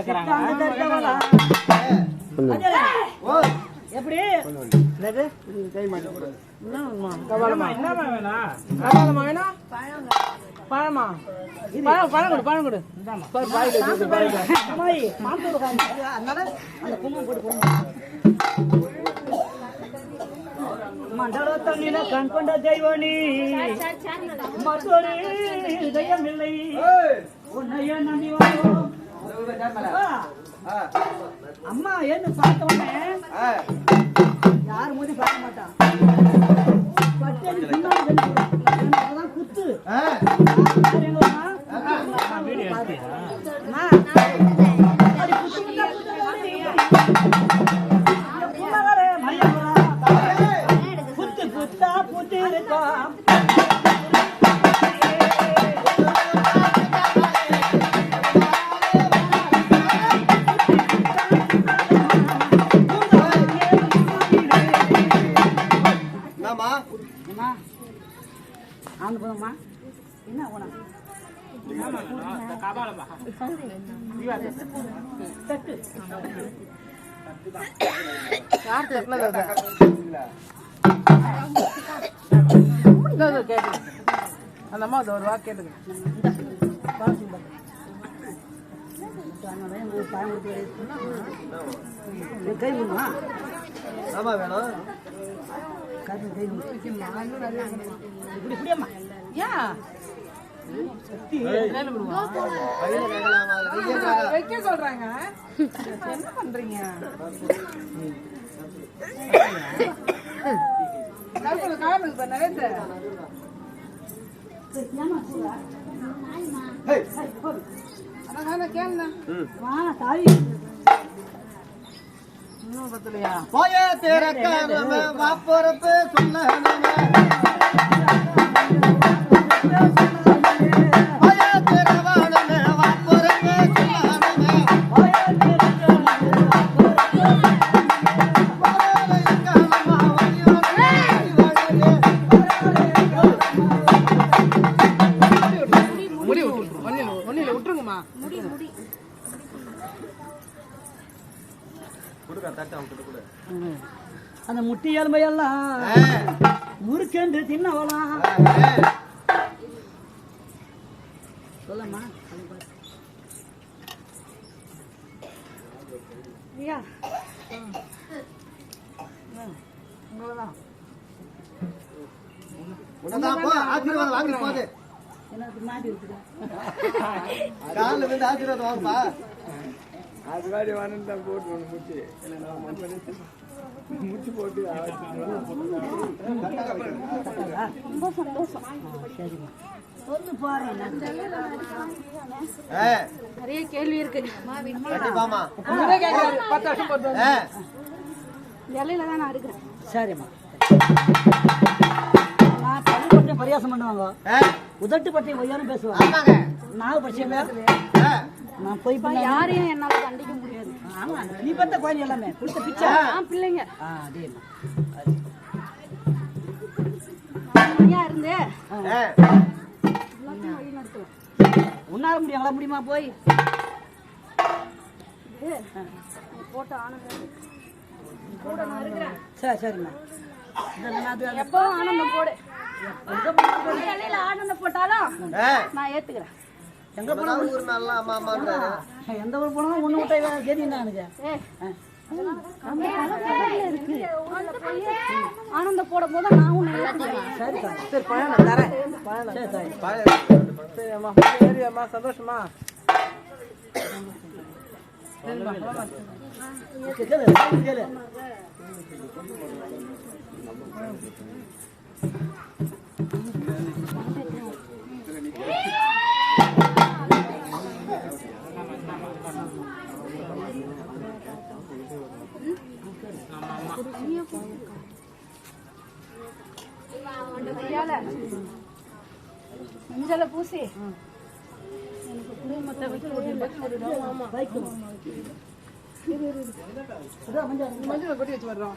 கேக்குறாங்க. பழமா? பழம் பழம் கொடு பழம் கண் கொண்ட தெய்வனி மற்றொரு இதயமில்லை. உன்னைய நம்பி அம்மா ஏன்னு பார்த்தோன்னே யார் மூடி பார்க்க மாட்டான் குத்து அந்த அம்மா இதோ ஒரு வாக்கு கேட்டுங்க கை வேணும் இப்படி இப்படியம்மா ஏன் கையில கேட்கலாமா நீ கேட்கறாங்க வைக்க சொல்றாங்க என்ன பண்றீங்க கருப்பு காரணம் இப்ப நிறைய அதான் அந்த முட்டி எலும்பையெல்லாம் முறுக்கென்று தின்னவலாம் சொல்லம்மா. ஐயா. உங்களதான் உன்னதான் போ ஆசீர்வாதம் வாங்கி காலில் வந்து ஆசீர்வாதம் வாங்கப்பா நிறைய கேள்வி இருக்கு. இலையில தான் நான் இருக்கிறேன். சரிம்மா. நான் பரியாசம் பண்ணுவாங்க உதட்டு பற்றியும் ஒய்யாரும் பேசுவாங்க. ஆமாங்க. நான் படிச்சேன் ஏ நான் போய் பண்ண யாரையும் என்னால கண்டிக்க முடியாது. ஆமா நீ பத்த குழந்தை எல்லாமே. கொடுத்த பிச்சை. நான் பிள்ளைங்க. நான் தனியா இருந்து. உன்னால முடியுங்களா முடியுமா போய்? போட்ட ஆனந்தம் கூட நான் இருக்கிறேன். சரி சரிம்மா. அது அது- எப்பவும் ஆனந்தம் போடு. இலையில ஆனந்தம் போட்டாலும் நான் ஏத்துக்கிறேன் எங்க இவனா ஊர் நல்லா அம்மா அம்மான்றாரு எந்த ஊர் போனா ஒண்ணு விட்டா தெரியும் தான் எனக்கு ஏ போடும் போது நான் உன்னை சரி தாய் சரி. பழம் நான் தரேன் பழம் சரி தாய் சரி அம்மா சரி அம்மா சந்தோஷமா கேளு கேளு மஞ்சள பூசி எனக்கு குடும்பத்தை விட்டு மஞ்சள் கொட்டி வச்சு வர்றோம்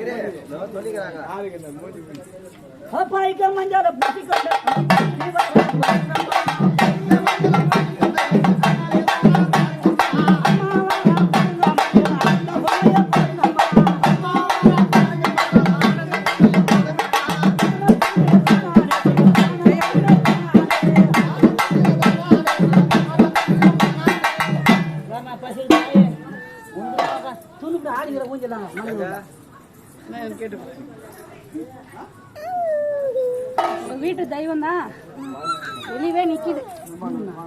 இரு, நான் சொல்லிக்கிறாங்க மஞ்சள? பூசிக்கொண்டு துணுக்கு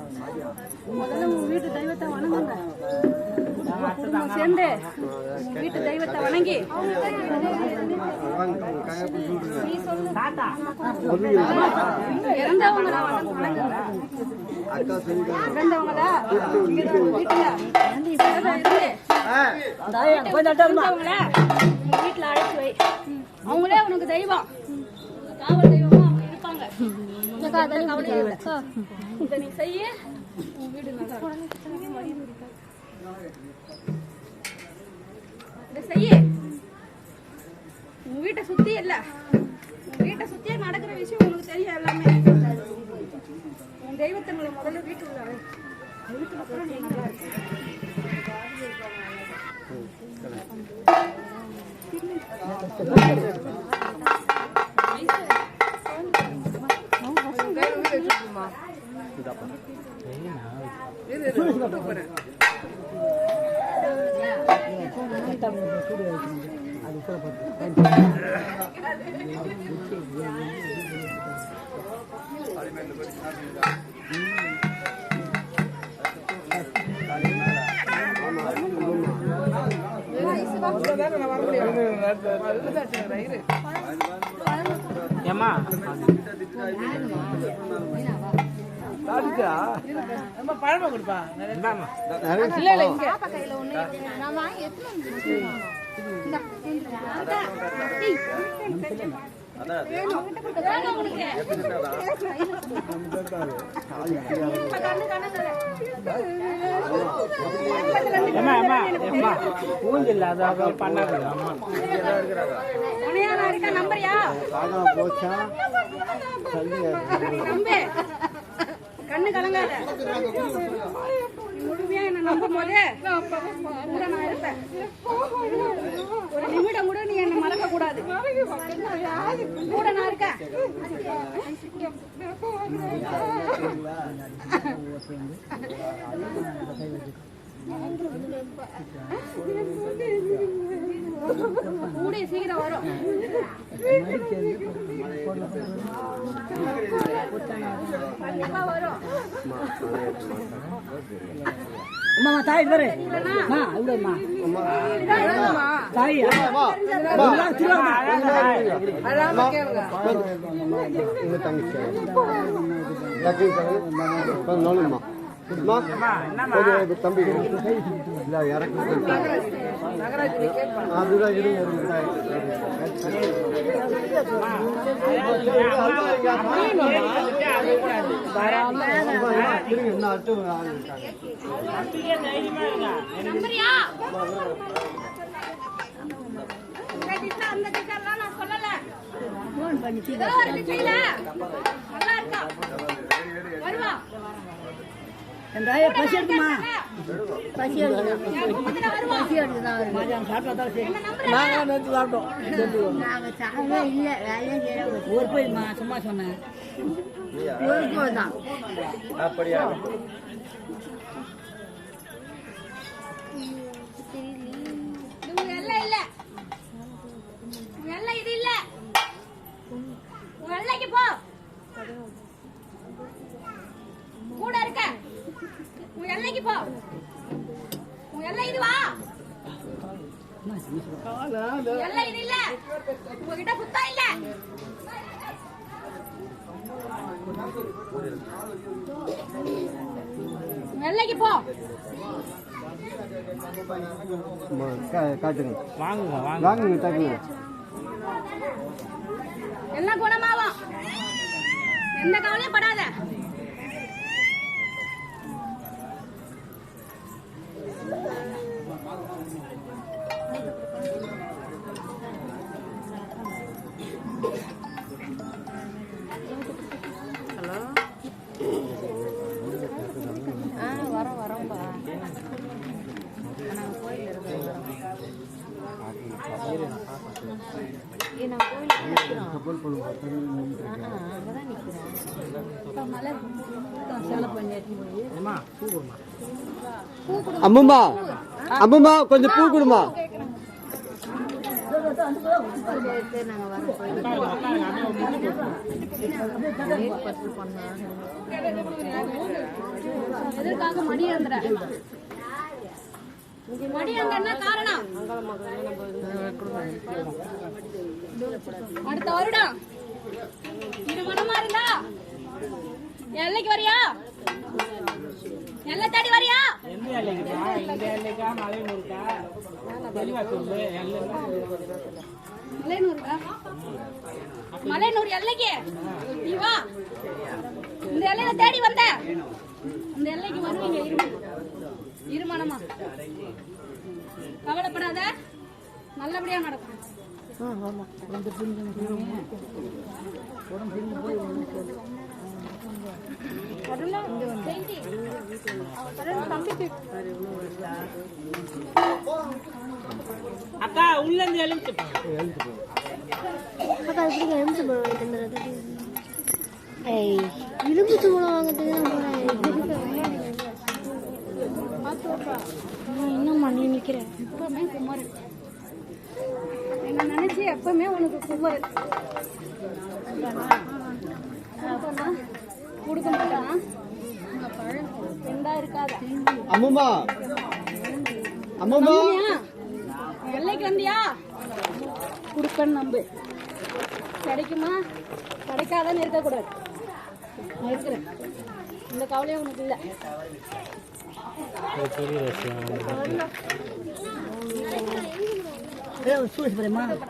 முதல்ல உங்க வீட்டு தெய்வத்தை வணங்குங்க. குடும்பம் சேர்ந்து வீட்டு தெய்வத்தை வணங்கி. இறந்தவங்கள இறந்தவங்கள. வீட்டுல. அழைச்சு வை. அவங்களே உனக்கு தெய்வம். காவல் தெய்வமா அவங்க இருப்பாங்க. உன் வீட்டை சுத்தி இல்ல. உன் வீட்டை சுத்தியே நடக்கிற விஷயம் உனக்கு தெரியும் எல்லாமே. உன் தெய்வத்தை முதல்ல வீட்டுக்குள்ள. வீட்டுக்கு அப்புறம் நீ நல்லா இருக்க. ஏம்மா? ரொம்ப பழமா கொடுப்பா. இல்ல இல்ல இங்க. ஏம்மா ஏம்மா ஏம்மா பூஞ்சில்ல அது அவ பண்ணாது அம்மா துணையாரா இருக்கா போச்சா கண்ணு கலங்காத முழுமையா என்ன நம்பும் கூட நான் இருப்பேன் ஒரு நிமிடம் கூட நீ என்ன மறக்க கூடாது கூட நான் இருக்கேன் கூடிய சீக்கிரம் வரும் கண்டிப்பா வரும் அம்மா தாய் பாரு அம்மா அம்மா தம்பி இல்லை இறக்கு அதுதான் இருங்க இருங்க இன்னும் அட்டு அந்த நான் சொல்லல. ஏதோ பண்ணி நல்லா இருக்கா. வருவா. என் தாயை பசி எடுக்குமா குடும்பத்துல வருவா. சாப்பிட்டா தான் சரி. என்ன நம்புற? நாங்கள் நேற்று சாப்பிட்டோம். ஒரு போய்மா சும்மா சொன்னேன். அப்படியா? இது உங்க எல்லை இல்ல. உங்க எல்லை இது இல்ல. உங்க எல்லைக்கு போ. கூட இருக்க. உங்க எல்லைக்கு போ. உங்க எல்லை இதுவா? எல்லை இது இல்ல. உங்ககிட்ட குத்தம் இல்ல. எல்லைக்கு போ. ம- கா- காட்டுங்க. வாங்குங்க வாங்க வாங்குங்க டக்குங்க எல்லாம் குணமாகும். எந்த கவலையும் படாத. அம்முமா அம்முமா கொஞ்சம் பூ கொடுமா. எதற்காக மணி எழுந்துற மணி எழுந்த என்ன காரணம்? அடுத்த வருடம் திருமணமா இருந்தா? எல்லைக்கு வரியா? எல்லை தேடி வரியா? எந்த எல்லைக்குப்பா இந்த எல்லைக்கா? தெளிவா சொல்லு. மலையனூருக்கா? மலையனூர் எல்லைக்கு? நீ வா. இந்த எல்லையில தேடி வந்த. இந்த எல்லைக்கு வருவீங்க இரு இருமணமா கவலைப்படாத. நல்லபடியா நடக்கும். அக்கா உள்ள இருந்து எழுந்து அக்கா வாங்கிட்டு வந்துடுறது ஏய் எலும்புச்சு பழம் வாங்கிறதுக்கு தான் இன்னும் நீ நிற்கிறேன் எப்பவுமே குமரு. என்ன நினைச்சு எப்பவுமே உனக்கு குமரு? கொடுக்க மாட்டானா ரெண்டா இருக்காத. அம்முமா. ஏன்? எல்லைக்கு வந்தியா? கொடுப்பேன்னு நம்பு. கிடைக்குமா? கிடைக்காதன்னு இருக்கக்கூடாது. இருக்கிறேன். இந்த கவலையும் உனக்கு இல்லை.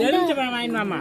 எலுமிச்சை பழம் வாங்கிட்டு வாமா